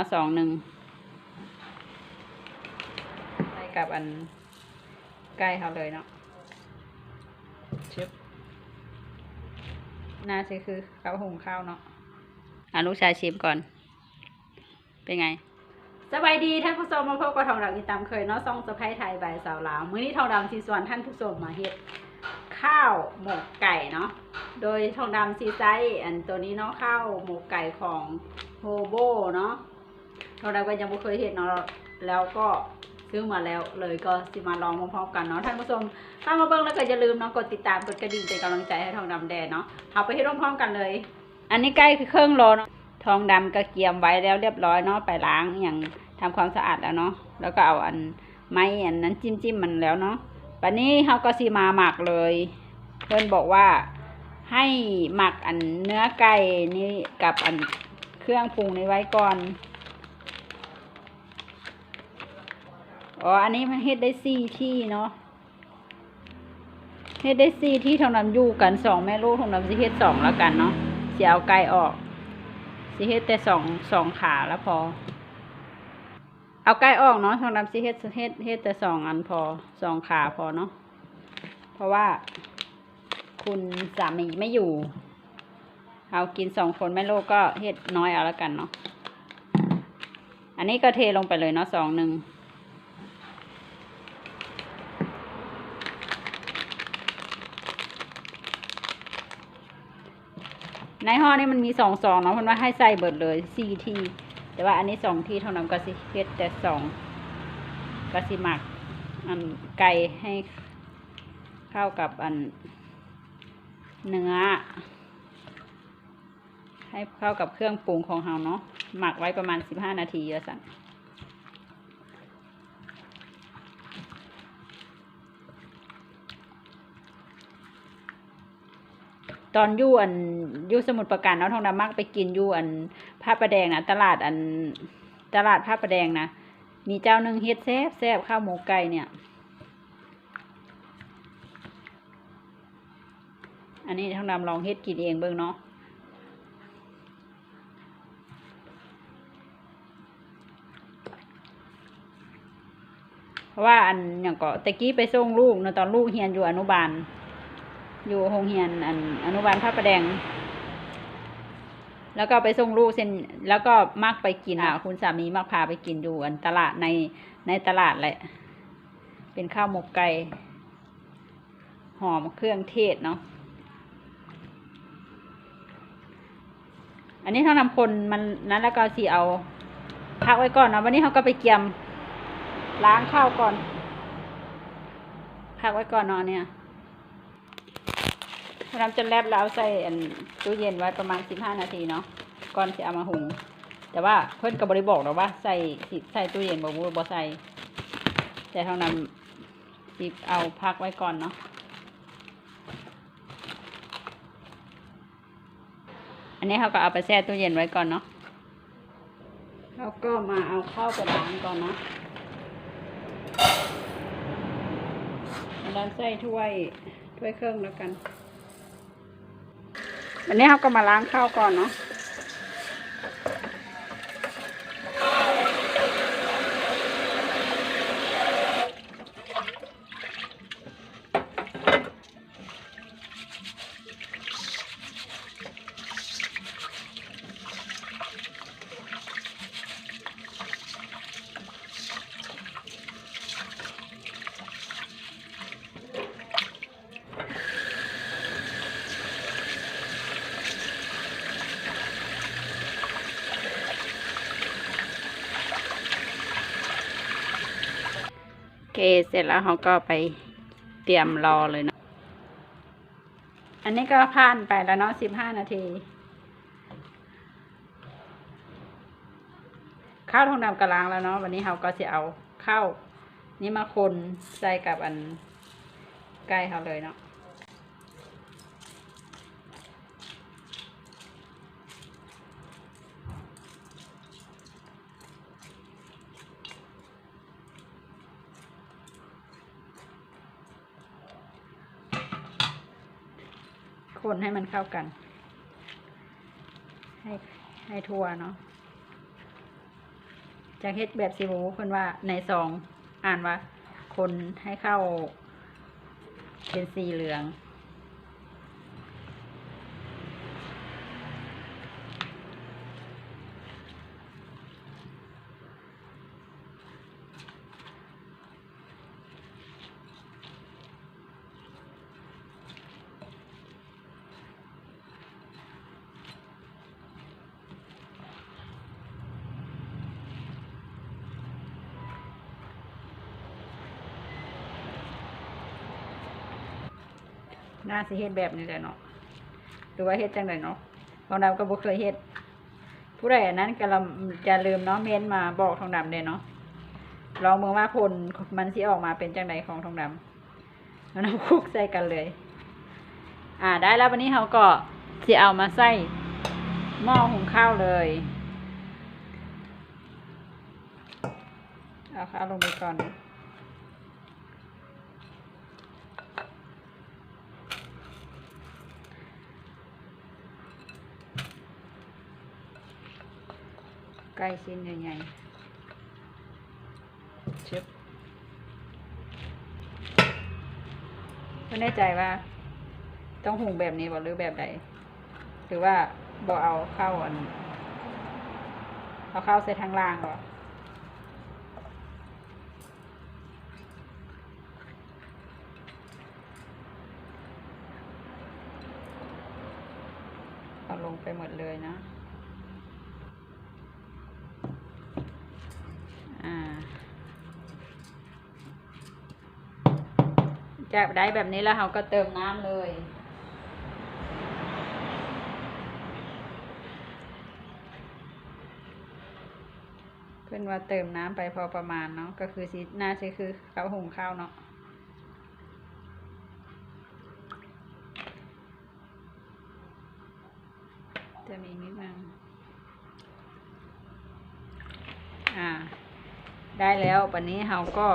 าะสองหนึ่งใส่กับอันใกล้เขาเลยเนาะชึบน่าจะคือข้าหุงข้าวเนาะอะลูกชายชิมก่อน เป็นไงสบายดีท่านผู้ชมมาพบกับทองดำอีตามเคยเนาะซ่องสะพายไทยใบสาวลาวมื้อนี้ทองดำสีส่วนท่านผู้ชมมาเฮ็ดข้าวหมกไก่เนาะโดยทองดำซีไซอันตัวนี้เนาะข้าวหมกไก่ของโฮโบเนาะ ทองดก็ยังไม่เคยเห็นเนาะแล้วก็ซื้อมาแล้วเลยก็สิมาลองพร้อมๆกันเนาะท่านผู้ชมถ้ามาเบิ่งแล้วก็อย่าลืมเนาะกดติดตามกดกระดิ่งเป็นกำลังใจให้ทองดำแดนเนาะเอาไปให้ร่วมพร้อมกันเลย อันนี้ใกล้คือเครื่องโลเนาะทองดำก็เกียมไว้แล้วเรียบร้อยเนาะไปล้างอย่างทำความสะอาดแล้วเนาะแล้วก็เอาอันไม้อันนั้นจิ้มจิ้มมันแล้วเนาะปันนี้เขาก็สีมาหมักเลย เพื่อนบอกว่าให้หมักอันเนื้อไก่นี่กับอันเครื่องปรุงนี้ไว้ก่อน อ๋อ อันนี้มันเฮ็ดได้สี่ที่เนาะเฮ็ดได้สี่ที่ท่านั้นอยู่กันสองแม่ลูกท่านั้นสิเฮ็ดสองแล้วกันเนาะสิเอาไก่ออก สิเฮ็ดแต่สองสองขาแล้วพอ เอาไก่ออกเนาะทางดำสิเฮ็ดเฮ็ดเฮ็ดแต่สองอันพอสองขาพอเนาะเพราะว่า คุณสามีไม่อยู่ เอากินสองคนแม่ลูกก็เฮ็ดน้อยเอาแล้วกันเนาะอันนี้ก็เทลงไปเลยเนาะสองหนึ่ง ในห่อนี่มันมีสองสองเนาะเพันว่าให้ใส่เบิดเลยสี่ที แต่ว่าอันนี้สองทีเท่านั้นก็สิเฮ็ดแต่สองก็สิหมัก อันไก่ให้เข้ากับอันเนื้อ ให้เข้ากับเครื่องปรุงของเราเนาะหมักไว้ประมาณสิบห้านาทีแล้วสั่น ตอนอยู่อันอยู่สมุทรปราการเนาะทองดำมักไปกินอยู่อันผ้าประแดงนะตลาดอันตลาดผ้าประแดงนะมีเจ้าหนึ่งเฮ็ดแซ่บแซ่บข้าวหมูไก่เนี่ย อันนี้ทองดำลองเฮ็ดกินเองเบิ่งเนาะเพราะว่าอันอย่างก็ตะกี้ไปส่งลูกเนาะตอนลูกเฮียนอยู่อนุบาล อยู่โรงเรียนอันอนุบาลพระประแดง แล้วก็ไปส่งลูกเส้นแล้วก็มักไปกินอะคุณสามีมักพาไปกินอยู่อันตลาดในในตลาดแหละ เป็นข้าวหมกไก่หอมเครื่องเทศเนาะอันนี้เขานำคนมันนั้นแล้วก็สีเอาพักไว้ก่อนเนาะวันนี้เขาก็ไปเกียมล้างข้าวก่อน พักไว้ก่อนเนาะเนี่ย น้ำจนแลบแล้วใส่ตู้เย็นไว้ประมาณสิบห้านาทีเนาะก่อนจะเอามาหุง แต่ว่าเพื่อนกับบริบอกหรอกว่าใส่ใส่ตู้เย็นบอกว่าบ่ใส่แต่เท่านั้นสิบเอาพักไว้ก่อนเนาะอันนี้เขาก็เอาไปแช่ตู้เย็นไว้ก่อนเนาะแล้วก็มาเอาข้าวไปล้างก่อนนะแล้วใส่ถ้วยถ้วยเครื่องแล้วกัน วันนี้เขาก็มาล้างข้าวก่อนเนาะ เคเสร็จแล้วเขาก็ไปเตรียมรอเลยเนาะอันนี้ก็ผ่านไปแล้วเนาะสิบห้านาที ข้าวทองดำกระล้างแล้วเนาะวันนี้เขาก็จะเอาข้าวนี่มาคนใส่กับอันใกล้เขาเลยเนาะ ให้มันเข้ากัน ให้ให้ทั่วเนาะจากเฮ็ดแบบสิบูเพิ่นว่าในซองอ่านว่า คนให้เข้าเป็นสีเหลือง น่าสิเฮ็ดแบบนี้แหละเนาะหรือว่าเฮ็ดจังไดเนาะทองดำก็บ่เคยเฮ็ดผู้ใดนั้นก็ลำจะลืมเนาะเม้นมาบอกทองดำเด้เนาะลองเมืองว่าผลมันสิออกมาเป็นจังไดของทองดำแล้วนำคุกใส่กันเลย อ่าได้แล้ววันนี้เราก็สิเอามาใส่หม้อหุงข้าวเลยเอาข้าวลงไปก่อน ใกล้ชิ้นใหญ่ๆชึบไม่แน่ใจว่า ต้องหุงแบบนี้บ่หรือแบบใดหรือว่าบ่เอาเข้าวอันเอาเข้าวใส่ทางล่างก่อนเอาลงไปหมดเลยนะ อ่า จากได้แบบนี้แล้วเราก็เติมน้ำเลยเพื่อนว่าเติมน้ำไปพอประมาณเนาะก็คือสิน่าจะคือข้าวหุงข้าวเนาะจะมีนิดนึงอ่า ได้แล้ววันนี้เราก็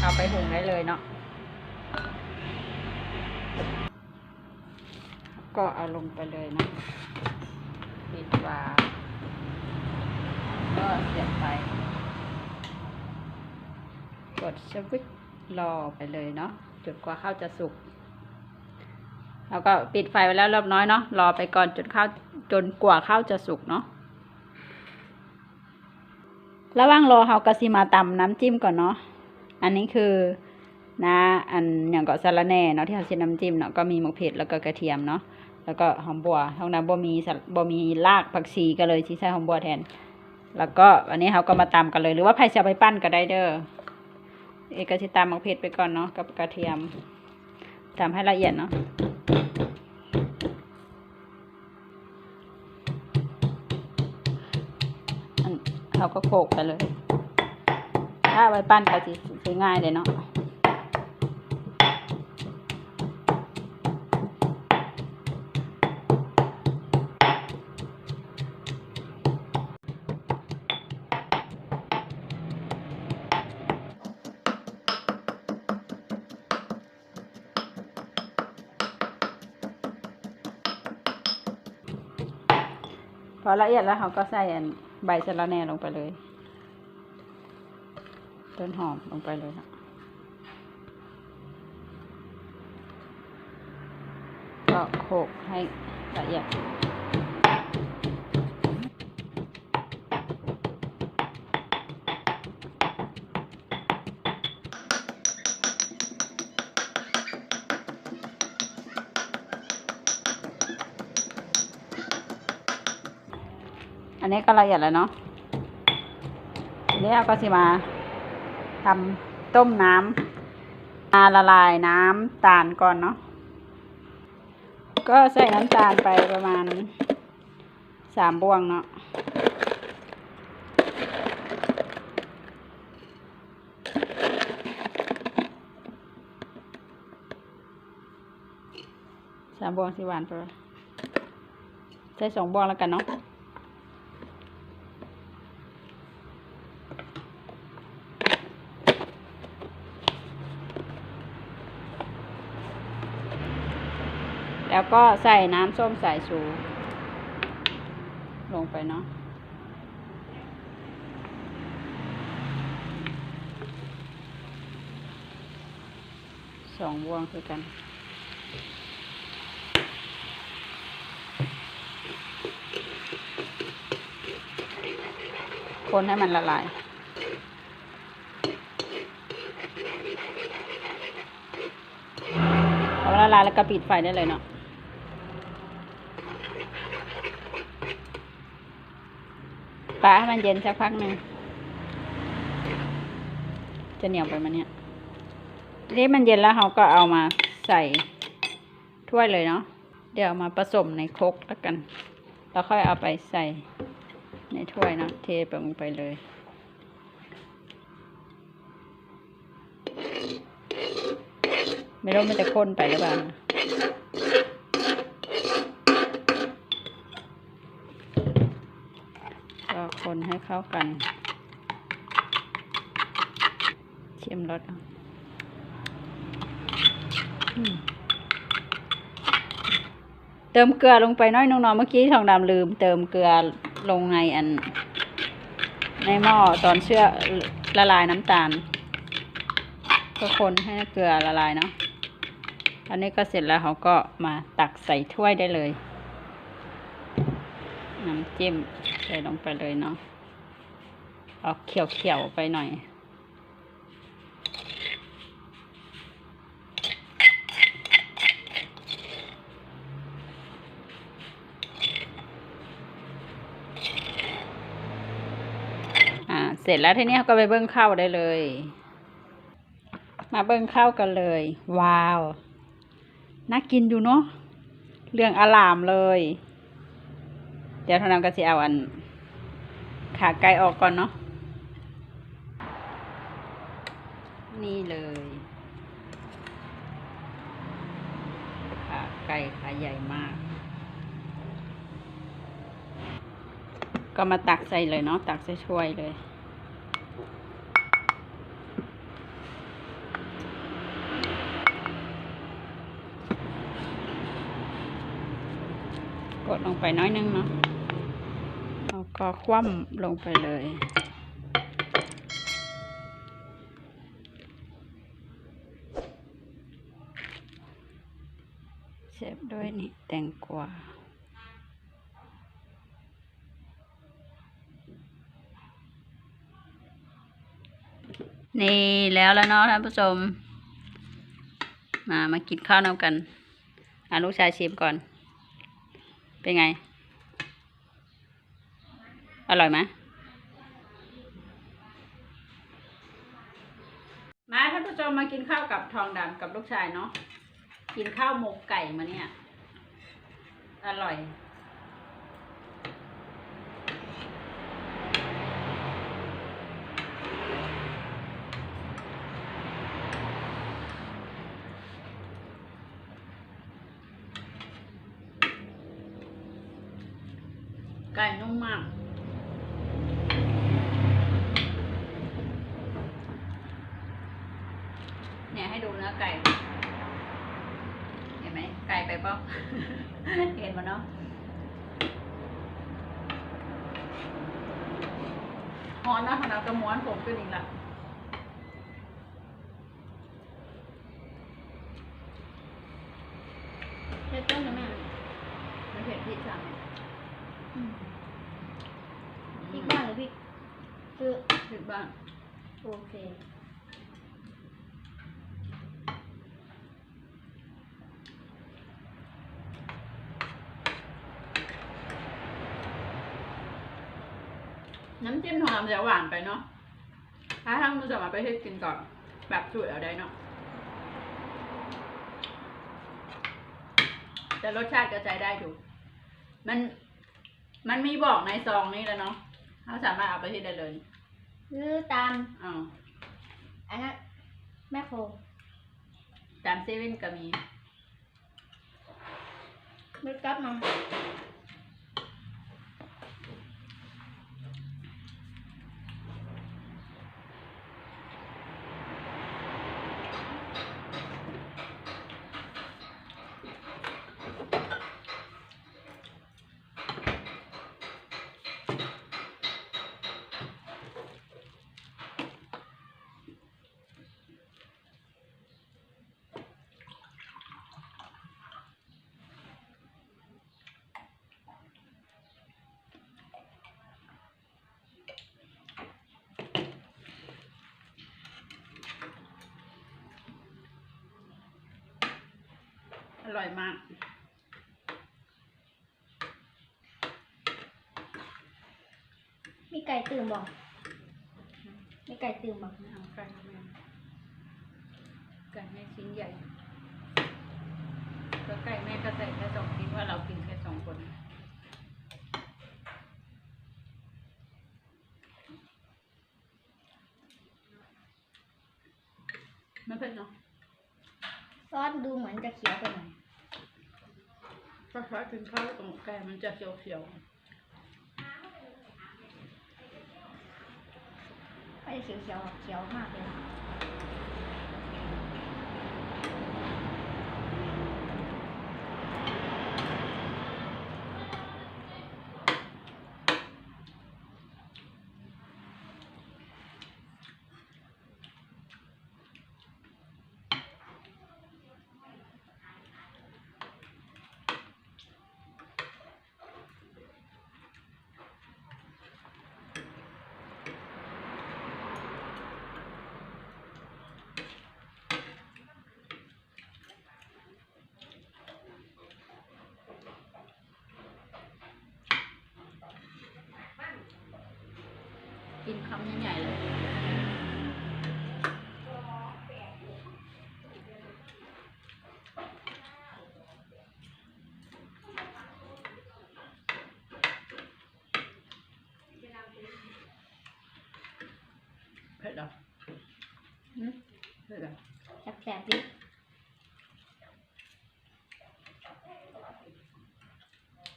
เอาไปหุงได้เลยเนาะก็เอาลงไปเลยนะปิดฝาก็เสียบไป กดสวิตช์รอไปเลยเนาะจนกว่าข้าวจะสุกแล้วก็ปิดไฟไว้แล้วรอบน้อยเนาะรอไปก่อนจนข้าวจนกว่าข้าวจะสุกเนาะระหว่างรอเฮาก็สิมาตำน้ำจิ้มก่อนเนาะ อันนี้คือนะอันอย่างก็สาระแหน่เนาะที่เฮาสิน้ำจิ้มเนาะก็มีหมกเผ็ดแล้วก็กระเทียมเนาะแล้วก็หอมบัวทางนั้นบ่มีบ่มีรากผักชีก็เลยสิใช้หอมบัวแทน แล้วก็อันนี้เราก็มาตำกันเลย หรือว่าใครจะไปปั้นก็ได้เด้อเอกสิตำหมกเผ็ดไปก่อนเนาะกับกระเทียมตำให้ละเอียดเนาะเราก็โขกไปเลย ถ้าเอาไปปั้นก็สิสง่ายเลยเนาะพอละเอียดแล้วเราก็ใส่ใบสะระแหน่ลงไปเลย ต้นหอมลงไปเลยนะก็โขลกให้ละเอียดอันนี้ก็ละเอียดแล้วเนาะทีนี้เราก็สิมา ทำต้มน้ำมาละลายน้ำตาลก่อนเนาะก็ใส่น้ำตาลไปประมาณสามบวงเนาะสามบวงสิหวานไปใส่สองบวงแล้วกันเนาะ แล้วก็ใส่น้ำส้มสายชู ลงไปเนาะสองวงคือกันคนให้มันละลาย พอละลายแล้วก็ปิดไฟได้เลยเนาะ ปลาให้มันเย็นสักพักหนึ่ง จะเหนียวไปมันเนี่ยนี่มันเย็นแล้วเราก็เอามาใส่ถ้วยเลยเนาะ เดี๋ยวมาผสมในครกแล้วกัน แล้วค่อยเอาไปใส่ในถ้วยเนาะเทไปลงไปเลย ไม่รู้มันจะข้นไปหรือเปล่านะก็คน ให้เข้ากัน เชิมรสเอาเติมเกลือลงไปน้อยน้องๆเมื่อกี้ทองดำลืม เติมเกลือลงในอัน ในหม้อตอนเชื่อละลายน้ำตาล ก็คนให้เกลือละลายเนาะอันนี้ก็เสร็จแล้วเขาก็มาตักใส่ถ้วยได้เลย น้ำจิ้มใส่ลงไปเลยเนาะ เอาเขียวๆไปหน่อย อ่า เสร็จแล้วทีนี้เขาก็ไปเบิ้งข้าวได้เลย มาเบิ้งข้าวกันเลย ว้าว น่ากินอยู่เนาะ เรื่องอลามเลย เดี๋ยวทานำก็สิเอาอันขาไก่ออกก่อนเนาะ นี่เลยขาไก่ขาใหญ่มาก ก็มาตักใส่เลยเนาะตักใส่ถ้วยเลยกดลงไปน้อยนึงเนาะแล้วก็คว่ำลงไปเลย เสร็จด้วยนี่ แตงกวานี่แล้วแล้วเนาะท่านผู้ชม มามากินข้าวน้ำกันอาลูกชายชิมก่อน เป็นไง อร่อยไหมมาท่านผู้ชมมากินข้าวกับทองดำกับลูกชายเนาะกินข้าวหมกไก่มาเนี่ย อร่อย ไก่นุ่มมากเนี่ยให้ดูเนื้อไก่ เห็นไหมไก่ไปเปล่า เห็นมันเนาะฮอนเนาะของเรากระม้วนผมขึ้นอีกละเผ็ดต้นนะแม่ไม่เผ็ดพี่สั่งพริกบ้านหรือพริกคือเผ็ดบ้างโอเคำจิ้มของเราจะหวานไปเนาะถ้าท่านผู้ชมเอาไปให้กินก่อน แบบสูตรเอาได้เนาะแต่รสชาติก็ใจได้อยู่มัน มันมีบอกในซองนี้แล้วเนาะเราสามารถเอาไปที่ได้เลยหรือตามอ้าวอันนั้นแม่โครตามเซเว่นก็มีไม่กลับมา ร่อยมากมีไก่ตื่มบอกมีไก่ตื่มบอกไม่เอาไก่แม่ไก่แม่ชิ้นใหญ่ก็ไก่แม่ก็ใส่แค่สองชิ้นว่าเรากินแค่สองคนไม่เป็นเนาะซอสดูเหมือนจะเขียวไปหน่อย ถ้าใช้กินข้าวตรงไก่มันจะเขียวไม่ได้เขียวเขียวๆเขียวมากเลย กินคำใหญ่ๆเลยเผ็ดเหรอหืมเผ็ดเหรอแสบๆดิ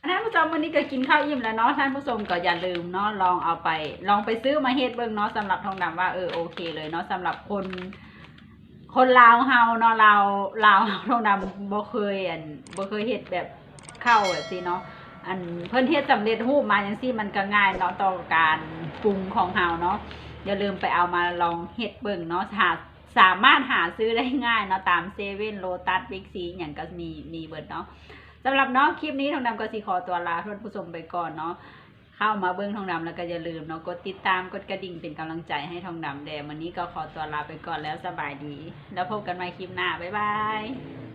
ท่านผู้ชม วันนี้ก็กินข้าวอิ่มแล้วเนาะท่านผู้ชมก็อย่าลืมเนาะลองเอาไป ลองไปซื้อมาเฮ็ดเบิ่งเนาะสำหรับทองดำว่าเออโอเคเลยเนาะสำหรับคน คนลาวเฮาเนาะลาวลาวทองดำบ่เคยอันบ่เคยเฮ็ดแบบข้าวแบบนี้เนาะอันเพิ่นเฮ็ดสำเร็จรูปมาจังซี่มันก็ง่ายเนาะต่อการปรุงของเฮาเนาะอย่าลืมไปเอามาลองเฮ็ดเบิ่งเนาะหาสามารถหาซื้อได้ง่ายเนาะตามเซเว่นโลตัสบิ๊กซีอย่างก็มีมีเบิดเนาะ สำหรับเนาะคลิปนี้ทองดำก็สีขอตัวลาท่านผู้ชมไปก่อนเนาะเข้ามาเบื้องทองดำแล้วก็อย่าลืมเนาะกดติดตามกดกระดิ่งเป็นกำลังใจให้ทองดำแดวันนี้ก็ขอตัวลาไปก่อนแล้วสบายดี แล้วพบกันใหม่คลิปหน้าบ๊ายบาย